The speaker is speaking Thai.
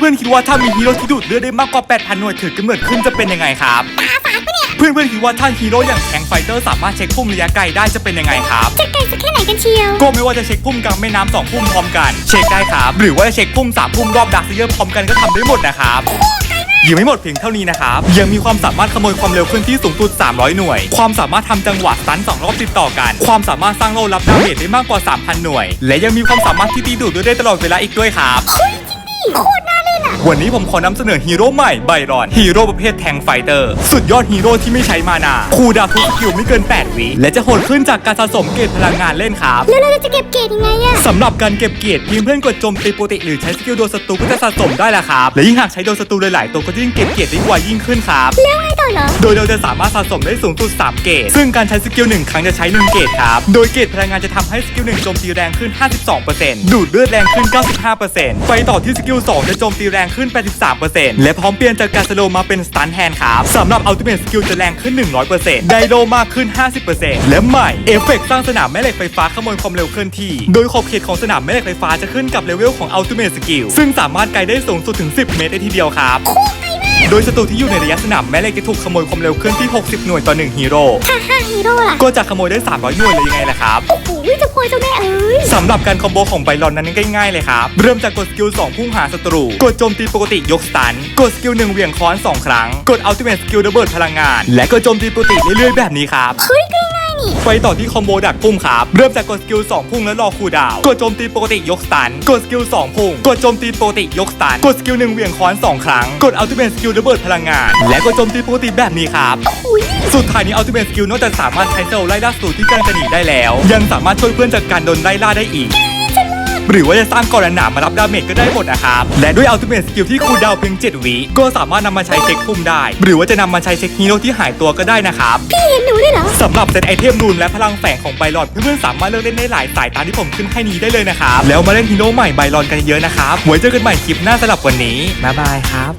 พื่อนๆคิดว่าถ้ามีฮีโร่ที่ดูดเลือดได้มากกว่า 8,000 หน่วยถือกำเนิดขึ้นจะเป็นยังไงครับตาฝาดปะเนี่ยเพื่อนๆคิดว่าถ้าฮีโร่อย่างแทงไฟเตอร์สามารถเช็คพุ่มระยะไกลได้จะเป็นยังไงครับจะไกลสักแค่ไหนกันเชียว ก็ไม่ว่าจะเช็คพุ่มกลางแม่น้ำสองพุ่มพร้อมกัน เช็คได้ครับ หรือว่าจะเช็คพุ่มสามพุ่มรอบดักเซเยอร์พร้อมกันก็ทำได้หมดนะครับยังไม่หมดเพียงเท่านี้นะครับ ยังมีความสามารถขโมยความเร็วเคลื่อนที่สูงสุด 300 หน่วย ความสามารถทำจังหวะสตันสองรอบติดต่อกัน ความสามารถสร้างโล่รับดาเมจได้มากกว่า 3,000 หน่วย และยังมีความสามารถที่ตีดูดเลือดได้ตลอดเวลาอีกด้วยครับ วันนี้ผมขอนำเสนอฮีโร่ใหม่ไบรอนฮีโร่ประเภทแทงไฟเตอร์ สุดยอดฮีโร่ที่ไม่ใช้มานาคูลดาวน์ทุกสกิลไม่เกิน 8 วิ และจะโหดขึ้นจากการสะสมเกรดพลังงานเล่นครับแล้วเราจะเก็บเกรดยังไงอะสำหรับการเก็บเกียรติเพียงเพื่อนกดโจมตีปกติหรือใช้สกิลโดนศัตรูก็จะสะสมได้แหละครับและยิ่งหากใช้โดนศัตรูหลายๆตัวก็ยิ่งเก็บเกียรติได้ไวยิ่งขึ้นครับแล้วไงต่อ เหรอ โดยเราจะสามารถสะสมได้สูงสุด 3 เกรดซึ่งการใช้สกิลหนึ่งครั้งจะใช้ 1 เกรดครับ โดยเกรดพลังงานจะทำให้สกิลหนึ่งโจมตีแรงขึ้น 52%ดูดเลือดแรงขึ้น 95%ไปต่อที่สกิล2จะโจมตีแรงขึ้น 83%และพร้อมเปลี่ยนจากการสโลมาเป็นสตันแฮนครับสำหรับอัลติเมทสกิลจะแรงขึ้น 100%ไดโลมากขึ้น 50%และใหม่เอฟเฟกต์สร้างสนามแม่เหล็กไฟฟ้าขโมยความเร็วเคลื่อนที่ โดยขอบเขตของสนามแม่เหล็กไฟฟ้าจะขึ้นกับเลเวลของอัลติเมทสกิลซึ่งสามารถไกลได้สูงสุดถึง 10 เมตรได้ทีเดียวครับ โดยศัตรูที่อยู่ในระยะสนามแม่เหล็กจะถูกขโมยความเร็วเคลื่อนที่ 60 หน่วยต่อ 1 ฮีโร่ ถ้าห้าฮีโร่ล่ะ ก็จะขโมยได้ 300 หน่วยเลยยังไงล่ะครับโอ้โหเจะพวยเจ้าแม่เอ้ยสำหรับการคอมโบของไบรอนนั้นง่ายๆเลยครับ เริ่มจากกดสกิล 2 พุ่งหาศัตรู กดโจมตีปกติยกสตัน กดสกิล 1 เหวี่ยงค้อน 2 ครั้ง กดอัลติเมทสกิลระเบิดพลังงาน และกดโจมตีปกติเรื่อยๆแบบนี้ครับ เฮ้ยก็ง่ายๆนี่ ไปต่อที่คอมโบดักพุ่งครับ เริ่มจากกดสกิล2พุ่งแล้วรอคูดาว กดโจมตีปกติยกสตัน กดสกิล2พุ่ง กดโจมตีปกติยกสตัน กดสกิล1เหวี่ยงค้อน 2 ครั้ง กดอัลติเมทสกิลระเบิดพลังงาน และกดโจมตีปกติแบบนี้ครับ สุดท้ายนี้อัลติเมทสกิลนอกจากสามารถใช้เซลไล่ล่าสูตรที่กำลังจะหนีได้แล้ว ยังสามารถช่วยเพื่อนจากการโดนไล่ล่าได้อีก หรือว่าจะสร้างกรหนามมารับดาเมจก็ได้หมดนะครับ และด้วยอัลติเมทสกิลที่คูลดาวน์เพียง 7 วิก็สามารถนำมาใช้เช็คพุ่มได้ หรือว่าจะนำมาใช้เช็คฮีโร่ที่หายตัวก็ได้นะครับ พี่เห็นหนูด้วยเหรอสำหรับเซตไอเทมรูนและพลังแฝงของไบรอนเพื่อนๆสามารถเลือกเล่นได้หลายสายตามที่ผมขึ้นให้นี้ได้เลยนะครับแล้วมาเล่นฮีโร่ใหม่ไบรอนกันเยอะนะครับไว้เจอกันใหม่คลิปหน้าสำหรับวันนี้บ๊ายบายครับ